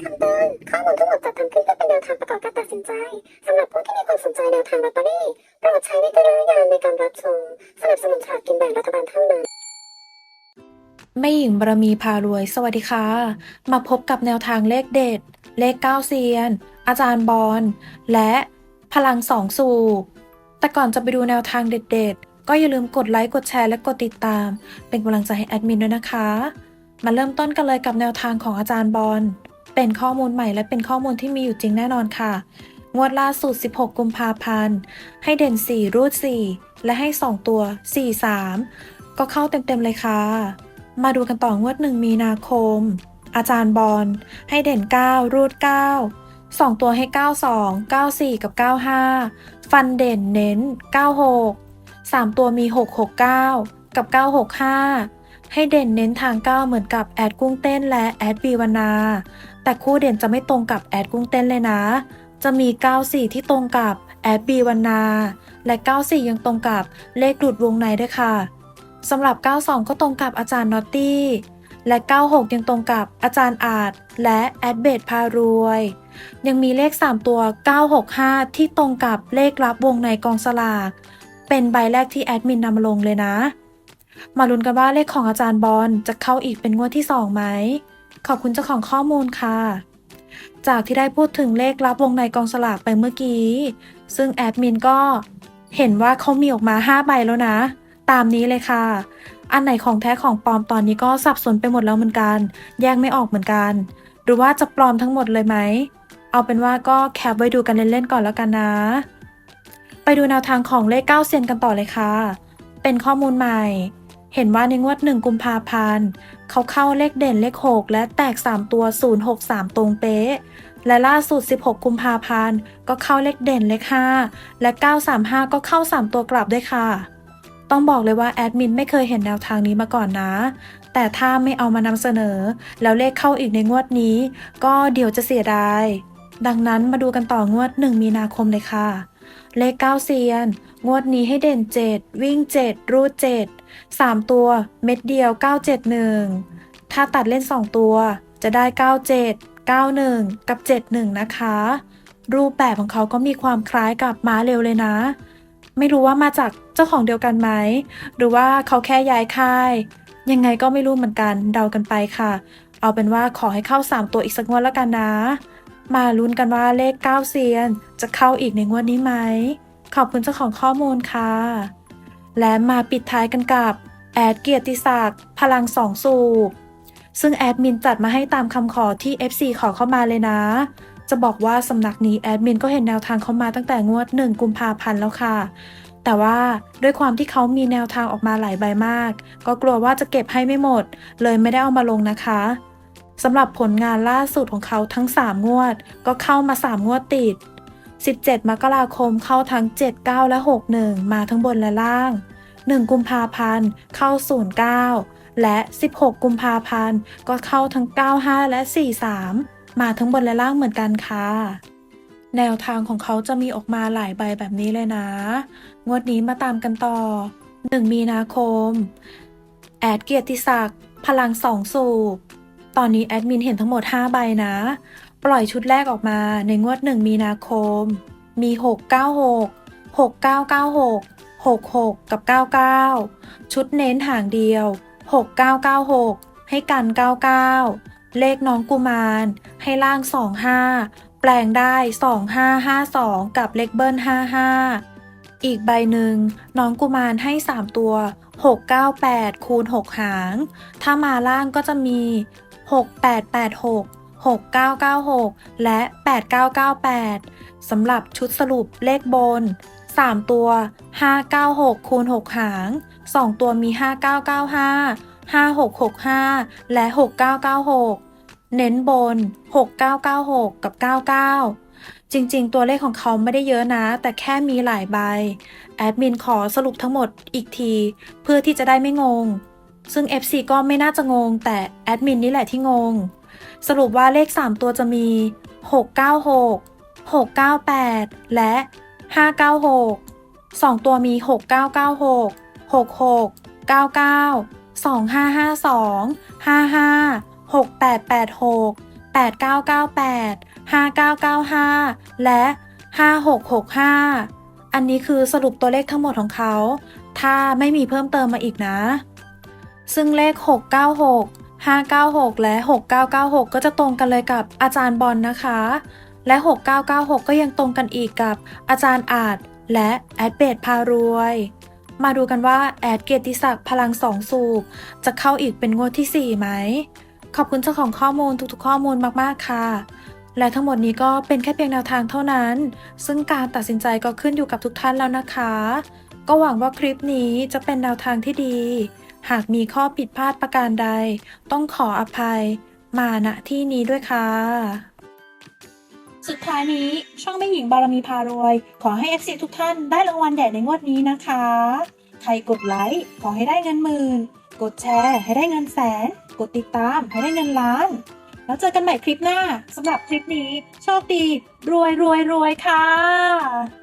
คำเตือนข้อมูลทั้งหมดจัดทำขึ้นเพื่อเป็นแนวทางประกอบการตัดสินใจสำหรับผู้ที่มีความสนใจแนวทางลอตเตอรี่โปรดใช้วิจารณญาณในการรับชมสนับสนุนฉลากกินแบ่งรัฐบาลเท่านั้นแม่หญิงบารมีพารวย สวัสดีค่ะ มาพบกับแนวทางเลขเด็ด เลขเก้าเซียน อาจารย์บอลและพลังสองสูบแต่ก่อนจะไปดูแนวทางเด็ด ๆ ก็อย่าลืมกดไลค์กดแชร์และกดติดตาม เป็นกำลังใจให้แอดมินด้วยนะคะ มาเริ่มต้นกันเลยกับแนวทางของอาจารย์บอล เป็นข้อมูลใหม่และเป็นข้อมูลที่มีอยู่จริงแน่นอนค่ะ งวดล่าสุด 16 กุมภาพันธ์ ให้เด่น 4 รูด 4 และให้ 2 ตัว 4 3 ก็เข้าเต็มๆเลยค่ะ มาดูกันต่องวด 1 มีนาคม อาจารย์บอล ให้เด่น 9 รูด 9 2 ตัวให้ 92 94 กับ 95 ฟันเด่นเน้น 96 3 ตัวมี 669 กับ 965 ให้เด่นเน้นทาง9เหมือนกับแอดกุ้งเต้นและแอดบีวานา แต่คู่เด่นจะไม่ตรงกับแอดกุ้งเต้นเลยนะ จะมี 94 ที่ตรงกับแอดบีวานา และ 94 ยังตรงกับเลขหลุดวงในด้วยค่ะสำหรับ 92 ก็ตรงกับอาจารย์นอตตี้ และ 96 ยังตรงกับอาจารย์อาจและแอดเบดพารวย ยังมีเลข 3 ตัว 965 ที่ตรงกับเลขรับวงในกองสลาก เป็นใบแรกที่แอดมินนำมาลงเลยนะ มาลุ้นกันว่าเลขของอาจารย์บอลจะเข้าอีกเป็นงวดที่2ไหม ขอบคุณเจ้าของข้อมูลค่ะ จากที่ได้พูดถึงเลขรับวงในกองสลากไปเมื่อกี้ ซึ่งแอดมินก็เห็นว่าเขามีออกมา 5 ใบแล้วนะ ตามนี้เลยค่ะ อันไหนของแท้ของปลอมตอนนี้ก็สับสนไปหมดแล้วเหมือนกัน แยกไม่ออกเหมือนกัน หรือว่าจะปลอมทั้งหมดเลยไหม เอาเป็นว่าก็แคปไว้ดูกันเล่นๆก่อนแล้วกันนะ ไปดูแนวทางของเลข9เซียนกันต่อเลยค่ะ เป็นข้อมูลใหม่ เห็นว่าในงวด1กุมภาพันธ์เขาเข้าเลขเด่นเลข 6 และแตก 3 ตัว 063 ตรงเป๊ะ และล่าสุด 16 กุมภาพันธ์ก็เข้าเลขเด่นเลข 5 และ 935 ก็เข้า 3 ตัวกลับด้วยค่ะ ต้องบอกเลยว่าแอดมินไม่เคยเห็นแนวทางนี้มาก่อนนะ แต่ถ้าไม่เอามานำเสนอ แล้วเลขเข้าอีกในงวดนี้ ก็เดี๋ยวจะเสียดาย ดังนั้นมาดูกันต่องวด 1 มีนาคมเลยค่ะ เลข9เซียน งวดนี้ให้เด่น7วิ่ง7รูด7 3ตัวเม็ดเดียว971ถ้าตัดเล่น2ตัว จะได้97 91กับ71นะคะ รูปแบบของเขาก็มีความคล้ายกับม้าเร็วเลยนะ ไม่รู้ว่ามาจากเจ้าของเดียวกันไหม หรือว่าเขาแค่ย้ายค่าย ยังไงก็ไม่รู้เหมือนกันเดากันไปค่ะ เอาเป็นว่าขอให้เข้า 3 ตัวอีกสักงวดแล้วกันนะ มาลุ้นกันว่าเลข 9 เซียน จะเข้าอีกในงวดนี้ไหม ขอบคุณเจ้าของข้อมูลค่ะ และมาปิดท้ายกันกับ แอดเกียรติศักดิ์พลังสองสูบ ซึ่งแอดมินจัดมาให้ตามคำขอที่ FC ขอเข้ามาเลยนะ จะบอกว่าสำนักนี้แอดมินก็เห็นแนวทางเข้ามาตั้งแต่งวด 1 กุมภาพันธ์แล้วค่ะแต่ว่าด้วยความที่เขามีแนวทางออกมาหลายใบมาก ก็กลัวว่าจะเก็บให้ไม่หมด เลยไม่ได้เอามาลงนะคะ สำหรับผลงานล่าสุดของเขาทั้ง 3 งวด ก็เข้ามา 3 งวดติด 17 มกราคมเข้าทั้ง 7 9 และ 61 มาทั้งบนและล่าง 1 กุมภาพันธ์เข้า 09 และ 16 กุมภาพันธ์ก็เข้าทั้ง 95 และ 43 มาทั้งบนและล่างเหมือนกันค่ะแนวทางของเขาจะมีออกมาหลายใบแบบนี้เลยนะ งวดนี้มาตามกันต่อ 1 มีนาคม แอดเกียรติศักดิ์ พลังสองสูบ ตอนนี้แอดมินเห็นทั้งหมด 5 ใบนะ ปล่อยชุดแรกออกมาในงวด 1 มีนาคม มี 696 6996 66 กับ 99 ชุดเน้นหางเดียว 6996 ให้กัน 99 เลขน้องกุมาร ให้ล่าง 25 แปลงได้ 2552 กับเลขเบิ้ล 55 อีกใบหนึ่งน้องกุมารให้ 3 ตัว698 คูณ 6 หาง ถ้ามาล่างก็จะมี 6886 6996 และ 8998 สำหรับชุดสรุปเลขบน 3 ตัว 596คูณ6หาง 2 ตัวมี 5995 5665 และ 6996 เน้นบน 6996 กับ 99 จริงๆ ตัวเลขของเขาไม่ได้เยอะนะ แต่แค่มีหลายใบ แอดมินขอสรุปทั้งหมดอีกที เพื่อที่จะได้ไม่งง ซึ่ง FC ก็ไม่น่าจะงง แต่แอดมินนี่แหละที่งง สรุปว่าเลข 3 ตัวจะมี 696 698 และ 596 2 ตัวมี 6996 66 99 2552 55 6886 8998 5995 และ 5665 อันนี้คือสรุปตัวเลขทั้งหมดของเขา ถ้าไม่มีเพิ่มเติมมาอีกนะ ซึ่งเลข 696 596 และ 6996 ก็จะตรงกันเลยกับอาจารย์บอลนะคะ และ 6996 ก็ยังตรงกันอีกกับอาจารย์อาจ และแอดเบดพารวย มาดูกันว่าแอดเกียรติศักดิ์พลังสองสูบจะเข้าอีกเป็นงวดที่ 4 ไหม ขอบคุณเจ้าของข้อมูลทุกๆ ข้อมูลมากๆค่ะและทั้งหมดนี้ก็เป็นแค่เพียงแนวทางเท่านั้น ซึ่งการตัดสินใจก็ขึ้นอยู่กับทุกท่านแล้วนะคะ ก็หวังว่าคลิปนี้จะเป็นแนวทางที่ดี หากมีข้อผิดพลาดประการใด ต้องขออภัย มาณที่นี้ด้วยค่ะ สุดท้ายนี้ช่องแม่หญิงบารมีพารวย ขอให้ FC ทุกท่านได้รางวัลใหญ่ในงวดนี้นะคะ ใครกดไลค์ขอให้ได้เงินหมื่น กดแชร์ให้ได้เงินแสน กดติดตามให้ได้เงินล้าน แล้วเจอกันใหม่คลิปหน้าสำหรับคลิปนี้ โชคดี รวยรวยรวยค่ะ